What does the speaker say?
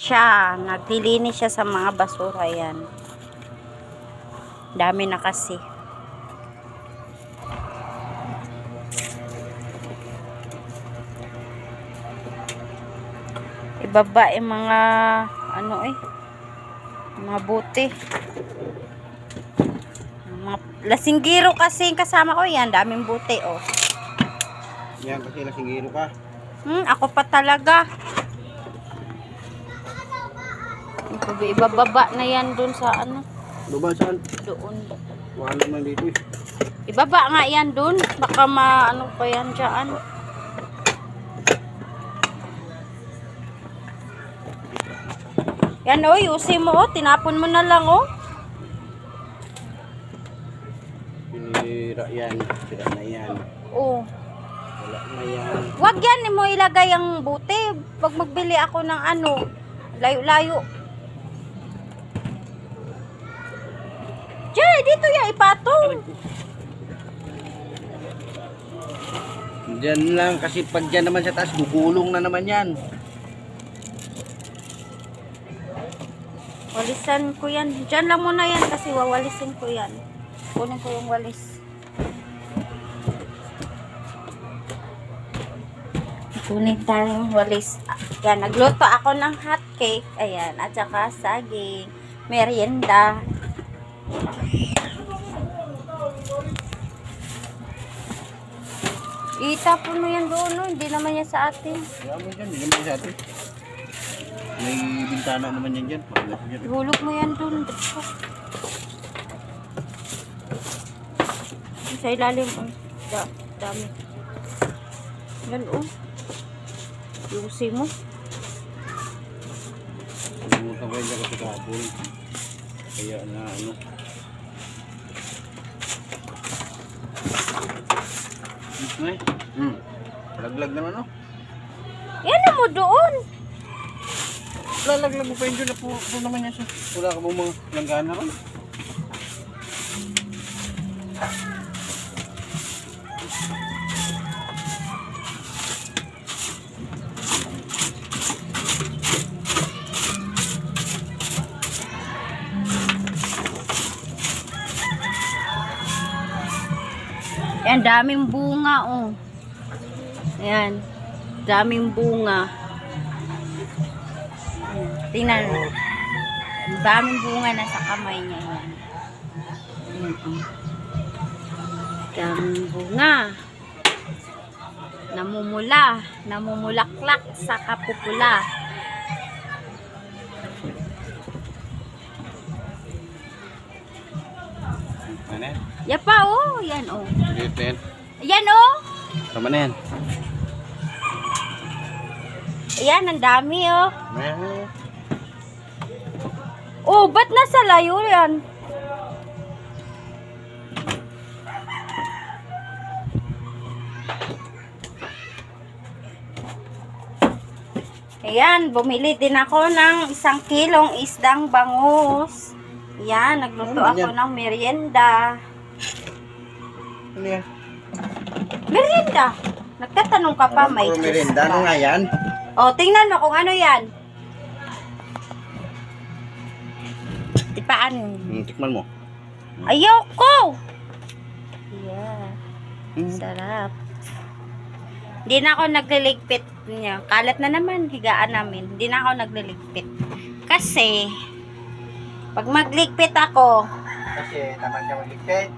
Siya, naglilinis siya sa mga basura yan. Dami na kasi. Ibaba yung mga ano eh mga buti. Mga lasinggiro kasi yung kasama ko yan, daming buti oh. Yan kasi lasingiro ka. Hmm, ako pa talaga. Ibababa na yan dun sa ano, Baba saan? doon. Wala naman dito eh. Ibaba nga yan dun. Baka maano pa yan dyan. Yan o, yusin mo o. Tinapon mo na lang o. Pinira yan. Sira na yan. O. Wala na yan. Wag yan mo ilagay ang buti. Pag magbili ako ng ano, layo-layo. Diyan, dito yan, ipatong. Diyan lang kasi pag dyan naman sa taas, gugulong na naman yan. Walisan ko yan. Diyan lang muna yan kasi wawalisin ko yan. Kunin ko yung walis. Kunin tayo yung walis. Yan, nagluto ako ng hot cake. Ayan, at saka saging. Merienda. Itapon mo yan doon, no? Hindi naman yan sa atin. Kaya mo dyan, hindi naman sa atin. May bintana naman yan dyan. Ihulog mo yan doon. Sa ilalim. Oh. Da, dami. Yan oh. Yusi mo. Nalimutan ko yan dyan kasi kahapon. Kaya na ano. Eh. Hmm. Laglag naman oh. Yan mo doon. Lalaglag mo pa yun dyan. Puro, puro naman yan siya. Wala ka bang mga langgana ron? Yan, daming bunga oh. Yan. Daming bunga. Ayan, Tingnan mo. Daming bunga na sa kamay niya yan. Ayan, oh. Daming bunga. Namumula. Namumulaklak sa kapupula. Ano yan? Yapa oh. Yan oh. Dito yan. Yan oh. Tama na yan. Ayan, ang dami oh. Eh, Oh, ba't nasa layo yan? Ayan, bumili din ako ng isang kilong isdang bangus. Ayan, nagluto Ano ako yan? ng merienda. Ano yan? Merienda! Nagtatanong ka pa, may Puro juice merienda. Ano nga yan? O, tingnan mo kung ano yan. Tipaan. Hmm, tikman mo. Ayoko! Yeah. Hmm. Sarap. Hindi na ako nagliligpit niya. Kalat na naman, higaan namin. Hindi na ako nagliligpit. Kasi, pag magligpit ako, Kasi tamad ka magligpit.